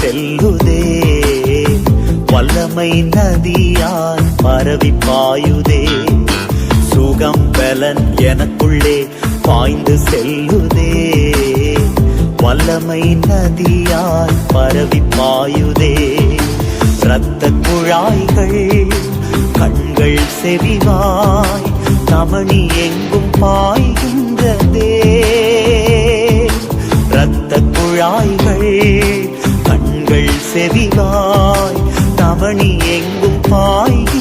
செல்லுதே. வல்லமை நதியாய் பரவி பாயுதே. சுகம் பலன் எனக்குள்ளே பாய்ந்து செல்லுதே. வல்லமை நதியாய் பரவி பாயுதே. இரத்த குழாய்கள் கண்கள் செவிவாய் தமணி எங்கும் பா தவணி எங்கும் பாய்கி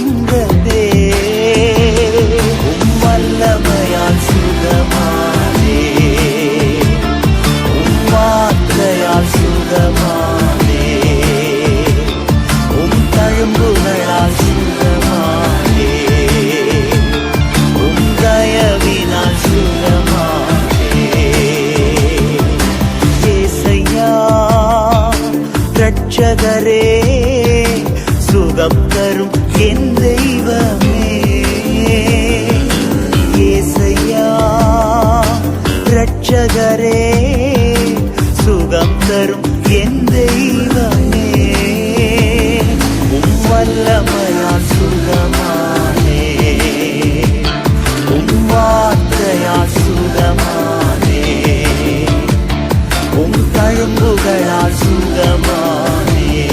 ரட்சகரே சுகம் தரும் என் தெய்வமே. உம் வல்லமையால் சுகமானே. உம் வார்த்தையால் சுகமானே. உம் தழும்புகளால் சுகமானே.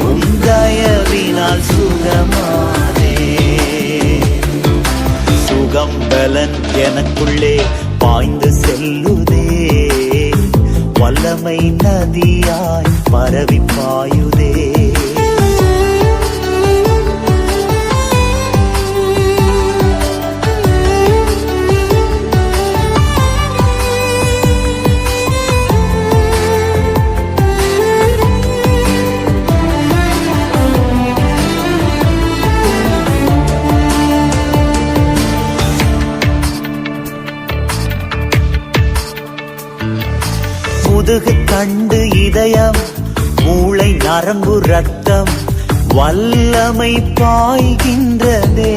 உம் தயவினால் சுகமானே. சுகம் பலன் எனக்குள்ளே பாய்ந்து செல்லுதே. வல்லமை நதியாய் பரவி பாயுதே. முதுகு கண்டு இதயம் மூளை நரம்பு ரத்தம் வல்லமை பாய்கின்றதே.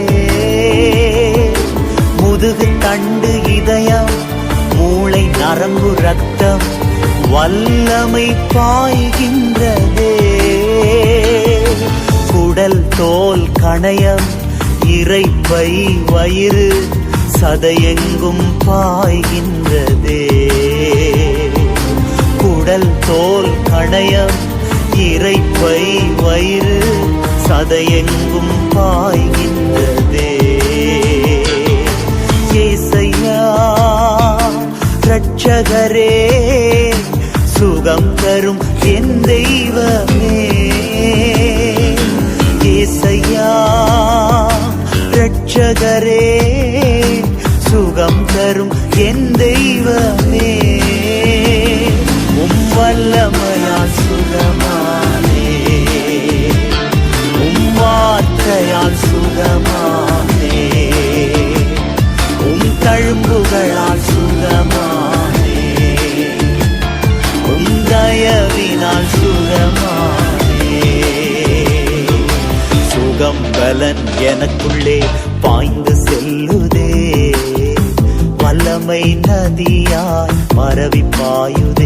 முதுகு தண்டு இதயம் மூளை நரம்பு ரத்தம் வல்லமை பாய்கின்றதே. குடல் தோல் கணயம் இறைப்பை வயிறு சதையெங்கும் பாய்கின்றதே. இறைப்பை வயிறு சதையெங்கும் பாய்கின்றதே. ஏசையா ரட்சகரே சுகம் தரும் என் தெய்வமே. ஏசையா ரட்சகரே சுகம் தரும் என் தெய்வமே. பலன் எனக்குள்ளே பாய்ந்து செல்லுதே. வல்லமை நதியாய் மரவி பாயுதே.